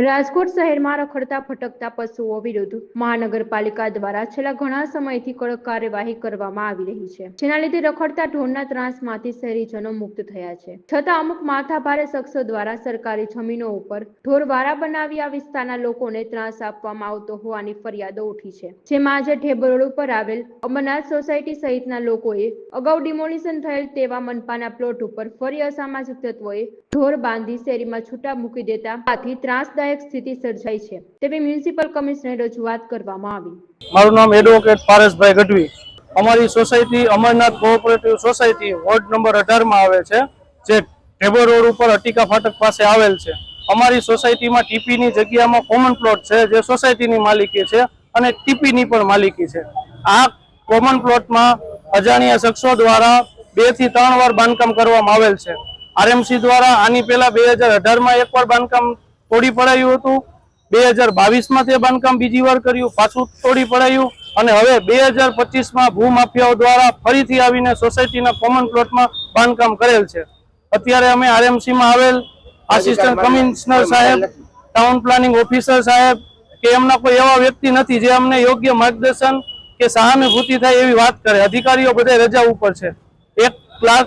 રાજકોટ શહેરમાં રખડતા, ફટકતા પશુઓ વિરુદ્ધ મહાનગરપાલિકા દ્વારા છેલ્લા ઘણા સમયથી કડક કાર્યવાહી કરવામાં આવી રહી છે. જેના લીધે રખડતા ઢોરના ત્રાસમાંથી શહેરીજનો મુક્ત થયા છે. છતાં અમુક માથાભારે શખ્સો દ્વારા સરકારી જમીનો ઉપર ઢોરવારા બનાવી આ વિસ્તારના લોકોને ત્રાસ આપવામાં આવતો હોવાની ફરિયાદો ઉઠી છે. જેમાં આજે રોડ ઉપર આવેલ અમરનાથ સોસાયટી સહિતના લોકોએ અગાઉ ડિમોલિશન થયેલ તેવા મનપાના પ્લોટ ઉપર ફરી અસામાજિક તત્વોએ ઢોર બાંધી શેરીમાં છૂટા મૂકી દેતા આથી ત્રાસદાયક સ્થિતિ સર્જાઈ છે. તેવી મ્યુનિસિપલ કમિશનરે રજૂઆત કરવામાં આવી. મારું નામ એડવોકેટ પારસભાઈ ગઢવી. અમારી society Amarnath cooperative society ward number અઢારમાં આવે છે, જે ઢેબર રોડ ઉપર અટિકા ફાટક પાસે આવેલ છે. અમારી સોસાયટીમાં ટીપીની જગ્યામાં કોમન પ્લોટ છે, જે સોસાયટીની માલિકી છે અને ટીપીની પણ માલિકી છે. આ કોમન પ્લોટમાં અજાણ્યા શખ્સો દ્વારા બેથી ત્રણ વાર બાંધકામ કરવામાં આવેલ છે. આરએમસી દ્વારા આની પહેલા બે હજાર અઢારમાં એકવાર બાંધકામ તોડી પડાયું હતું. બે હજાર બાવીસમાં તે બાંધકામ બીજી વાર કર્યું પાછું તોડી પડાયું અને હવે બે હજાર પચીસમાં ભૂમાફિયાઓ દ્વારા ફરીથી આવીને સોસાયટીના કોમન પ્લોટમાં બાંધકામ કરેલ છે. અત્યારે અમે આરએમસીમાં આવેલ આસિસ્ટન્ટ કમિશનર સાહેબ ટાઉન પ્લાનિંગ ઓફિસર સાહેબ કે એમના કોઈ એવા વ્યક્તિ નથી જે અમને યોગ્ય માર્ગદર્શન કે સહાનુભૂતિ થાય એવી વાત કરે. અધિકારીઓ બધા રજા ઉપર છે. એક ક્લાસ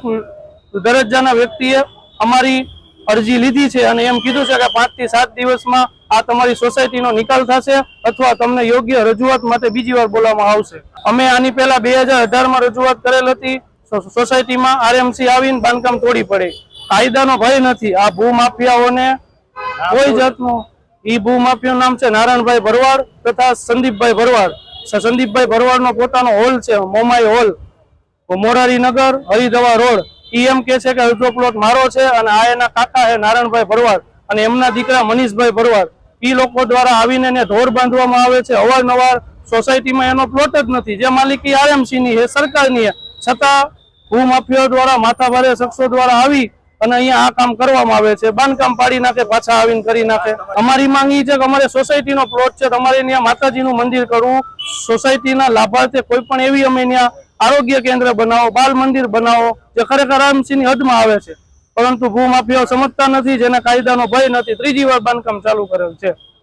દરજ્જાના વ્યક્તિએ અમારી અરજી લીધી છે અને એમ કીધું છે કે પાંચથી સાત દિવસમાં આ તમારી સોસાયટીનો નિકાલ થશે અથવા તમને યોગ્ય રજૂઆત માટે બીજી વાર બોલાવવામાં આવશે. અમે આની પહેલા બે માં રજૂઆત કરેલ હતી. સોસાયટીમાં આરએમસી આવીને બાંધકામ તોડી પડે. કાયદાનો ભય નથી. આ ભૂમાફિયાઓને કોઈ જાતનું ઈ ભૂમાફિયાનું નામ છે નારાયણભાઈ ભરવાડ તથા સંદીપભાઈ ભરવાડ. સંદીપભાઈ ભરવાડનો પોતાનો હોલ છે મોમાઈ હોલ. મોરારીનગર હરિદવા રોડ. ઈ એમ કે છે કે અડધો પ્લોટ મારો છે અને આ એના કાકા છે નારાયણભાઈ ભરવાડ અને એમના દીકરા મનીષભાઈ ભરવાડ. ઈ લોકો દ્વારા આવીને એને ઢોર બાંધવામાં આવે છે. અવારનવાર સોસાયટીમાં એનો પ્લોટ જ નથી. જે માલિકી આરએમસી ની છે, સરકારની છે. છતાં ભૂમાફિયાઓ દ્વારા, માથાભારે શખ્સો દ્વારા આવી અને અહીંયા આ કામ કરવામાં આવે છે. બાંધકામ પાડી નાખે, પાછા આવીને કરી નાખે. અમારી માંગ ઈ છે કે અમારે સોસાયટીનો પ્લોટ છે. તમારે ત્યાં માતાજીનું મંદિર કરવું. સોસાયટીના લાભાર્થે કોઈ પણ એવી અમે ત્યાં આરોગ્ય કેન્દ્ર બનાવો, બાલ મંદિર બનાવો, જે ખરેખર આરએમસીની હદમાં આવે છે. પરંતુ ભૂમાફિયાઓ સમજતા નથી, જેને કાયદાનો ભય નથી. ત્રીજી વાર બાંધકામ ચાલુ કરેલ છે.